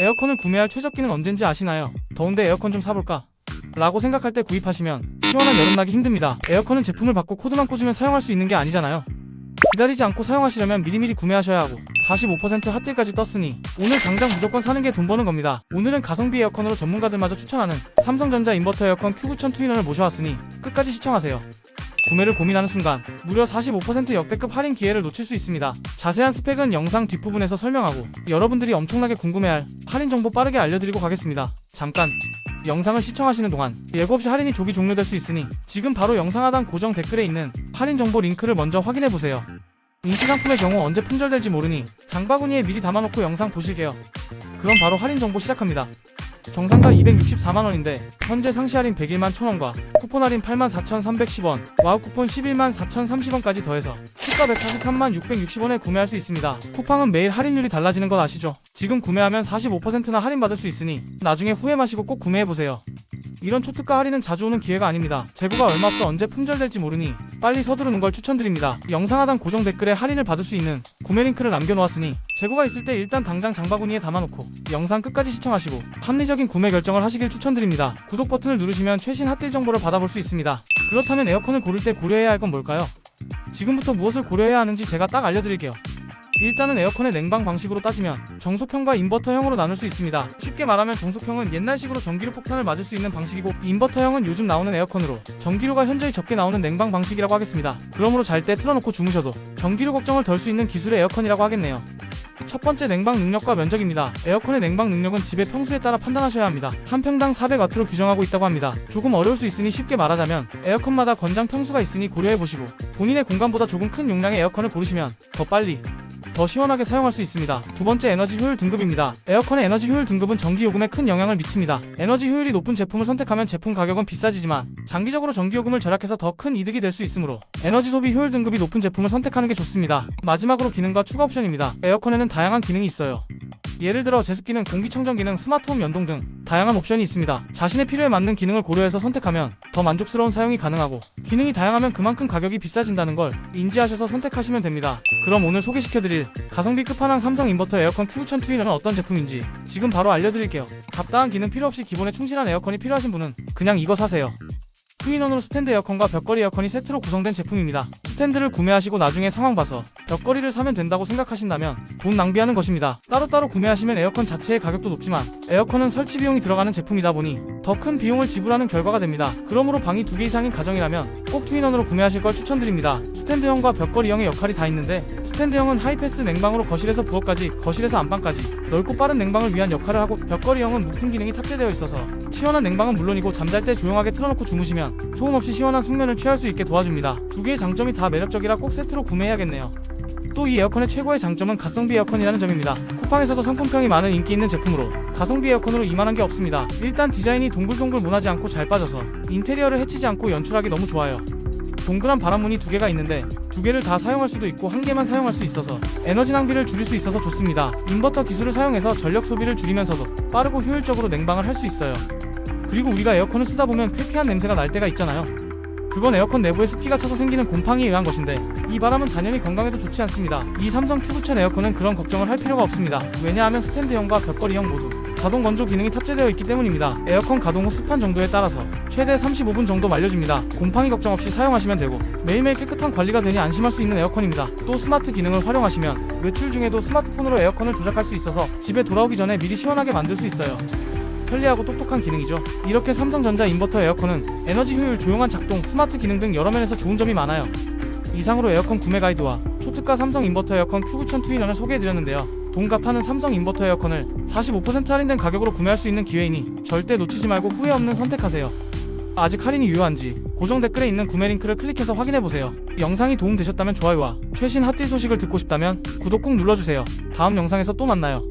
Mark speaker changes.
Speaker 1: 에어컨을 구매할 최적 기는 언젠지 아시나요? 더운데 에어컨 좀 사볼까? 라고 생각할 때 구입하시면 시원한 여름 나기 힘듭니다. 에어컨은 제품을 받고 코드만 꽂으면 사용할 수 있는 게 아니잖아요. 기다리지 않고 사용하시려면 미리미리 구매하셔야 하고 45% 핫딜까지 떴으니 오늘 당장 무조건 사는 게 돈 버는 겁니다. 오늘은 가성비 에어컨으로 전문가들마저 추천하는 삼성전자 인버터 에어컨 Q9000 투인원을 모셔왔으니 끝까지 시청하세요. 구매를 고민하는 순간 무려 45% 역대급 할인 기회를 놓칠 수 있습니다. 자세한 스펙은 영상 뒷부분에서 설명하고 여러분들이 엄청나게 궁금해할 할인 정보 빠르게 알려드리고 가겠습니다. 잠깐 영상을 시청하시는 동안 예고 없이 할인이 조기 종료될 수 있으니 지금 바로 영상 하단 고정 댓글에 있는 할인 정보 링크를 먼저 확인해 보세요. 인기 상품의 경우 언제 품절될지 모르니 장바구니에 미리 담아놓고 영상 보실게요. 그럼 바로 할인 정보 시작합니다. 정상가 264만원인데 현재 상시 할인 101만 1000원과 쿠폰 할인 84,310원 와우 쿠폰 11만 4,030원까지 더해서 시가 143만 660원에 구매할 수 있습니다. 쿠팡은 매일 할인율이 달라지는 건 아시죠? 지금 구매하면 45%나 할인받을 수 있으니 나중에 후회 마시고 꼭 구매해보세요. 이런 초특가 할인은 자주 오는 기회가 아닙니다. 재고가 얼마 없어 언제 품절될지 모르니 빨리 서두르는 걸 추천드립니다. 영상 하단 고정 댓글에 할인을 받을 수 있는 구매 링크를 남겨놓았으니 재고가 있을 때 일단 당장 장바구니에 담아놓고 영상 끝까지 시청하시고 합리적인 구매 결정을 하시길 추천드립니다. 구독 버튼을 누르시면 최신 핫딜 정보를 받아볼 수 있습니다. 그렇다면 에어컨을 고를 때 고려해야 할 건 뭘까요? 지금부터 무엇을 고려해야 하는지 제가 딱 알려드릴게요. 일단은 에어컨의 냉방 방식으로 따지면 정속형과 인버터형으로 나눌 수 있습니다. 쉽게 말하면 정속형은 옛날식으로 전기료 폭탄을 맞을 수 있는 방식이고 인버터형은 요즘 나오는 에어컨으로 전기료가 현저히 적게 나오는 냉방 방식이라고 하겠습니다. 그러므로 잘 때 틀어놓고 주무셔도 전기료 걱정을 덜 수 있는 기술의 에어컨이라고 하겠네요. 첫 번째 냉방 능력과 면적입니다. 에어컨의 냉방 능력은 집의 평수에 따라 판단하셔야 합니다. 한 평당 400W로 규정하고 있다고 합니다. 조금 어려울 수 있으니 쉽게 말하자면 에어컨마다 건장 평수가 있으니 고려해 보시고 본인의 공간보다 조금 큰 용량의 에어컨을 고르시면 더 빨리 더 시원하게 사용할 수 있습니다. 두 번째 에너지 효율 등급입니다. 에어컨의 에너지 효율 등급은 전기 요금에 큰 영향을 미칩니다. 에너지 효율이 높은 제품을 선택하면 제품 가격은 비싸지지만 장기적으로 전기 요금을 절약해서 더 큰 이득이 될 수 있으므로 에너지 소비 효율 등급이 높은 제품을 선택하는 게 좋습니다. 마지막으로 기능과 추가 옵션입니다. 에어컨에는 다양한 기능이 있어요. 예를 들어 제습기는 공기청정 기능, 스마트홈 연동 등 다양한 옵션이 있습니다. 자신의 필요에 맞는 기능을 고려해서 선택하면 더 만족스러운 사용이 가능하고 기능이 다양하면 그만큼 가격이 비싸진다는 걸 인지하셔서 선택하시면 됩니다. 그럼 오늘 소개시켜드릴 가성비 끝판왕 삼성 인버터 에어컨 Q9000 투인은 어떤 제품인지 지금 바로 알려드릴게요. 잡다한 기능 필요 없이 기본에 충실한 에어컨이 필요하신 분은 그냥 이거 사세요. 투인원으로 스탠드 에어컨과 벽걸이 에어컨이 세트로 구성된 제품입니다. 스탠드를 구매하시고 나중에 상황 봐서 벽걸이를 사면 된다고 생각하신다면 돈 낭비하는 것입니다. 따로따로 구매하시면 에어컨 자체의 가격도 높지만 에어컨은 설치 비용이 들어가는 제품이다 보니 더 큰 비용을 지불하는 결과가 됩니다. 그러므로 방이 두 개 이상인 가정이라면 꼭 투인원으로 구매하실 걸 추천드립니다. 스탠드형과 벽걸이형의 역할이 다 있는데 스탠드형은 하이패스 냉방으로 거실에서 부엌까지, 거실에서 안방까지 넓고 빠른 냉방을 위한 역할을 하고 벽걸이형은 무풍 기능이 탑재되어 있어서 시원한 냉방은 물론이고 잠잘 때 조용하게 틀어놓고 주무시면 소음 없이 시원한 숙면을 취할 수 있게 도와줍니다. 두 개의 장점이 다 매력적이라 꼭 세트로 구매해야겠네요. 또 이 에어컨의 최고의 장점은 가성비 에어컨이라는 점입니다. 쿠팡에서도 상품평이 많은 인기 있는 제품으로 가성비 에어컨으로 이만한 게 없습니다. 일단 디자인이 동글동글 모나지 않고 잘 빠져서 인테리어를 해치지 않고 연출하기 너무 좋아요. 동그란 바람문이 두 개가 있는데 두 개를 다 사용할 수도 있고 한 개만 사용할 수 있어서 에너지 낭비를 줄일 수 있어서 좋습니다. 인버터 기술을 사용해서 전력 소비를 줄이면서도 빠르고 효율적으로 냉방을 할 수 있어요. 그리고 우리가 에어컨을 쓰다 보면 쾌쾌한 냄새가 날 때가 있잖아요. 그건 에어컨 내부에 습기가 차서 생기는 곰팡이에 의한 것인데 이 바람은 당연히 건강에도 좋지 않습니다. 이 삼성 Q9000 에어컨은 그런 걱정을 할 필요가 없습니다. 왜냐하면 스탠드형과 벽걸이형 모두 자동 건조 기능이 탑재되어 있기 때문입니다. 에어컨 가동 후 습한 정도에 따라서 최대 35분 정도 말려줍니다. 곰팡이 걱정 없이 사용하시면 되고 매일매일 깨끗한 관리가 되니 안심할 수 있는 에어컨입니다. 또 스마트 기능을 활용하시면 외출 중에도 스마트폰으로 에어컨을 조작할 수 있어서 집에 돌아오기 전에 미리 시원하게 만들 수 있어요. 편리하고 똑똑한 기능이죠. 이렇게 삼성전자 인버터 에어컨은 에너지 효율, 조용한 작동, 스마트 기능 등 여러 면에서 좋은 점이 많아요. 이상으로 에어컨 구매 가이드와 초특가 삼성 인버터 에어컨 Q9000 투인원을 소개해드렸는데요. 돈 값하는 삼성 인버터 에어컨을 45% 할인된 가격으로 구매할 수 있는 기회이니 절대 놓치지 말고 후회 없는 선택하세요. 아직 할인이 유효한지 고정 댓글에 있는 구매 링크를 클릭해서 확인해보세요. 영상이 도움되셨다면 좋아요와 최신 핫딜 소식을 듣고 싶다면 구독 꼭 눌러주세요. 다음 영상에서 또 만나요.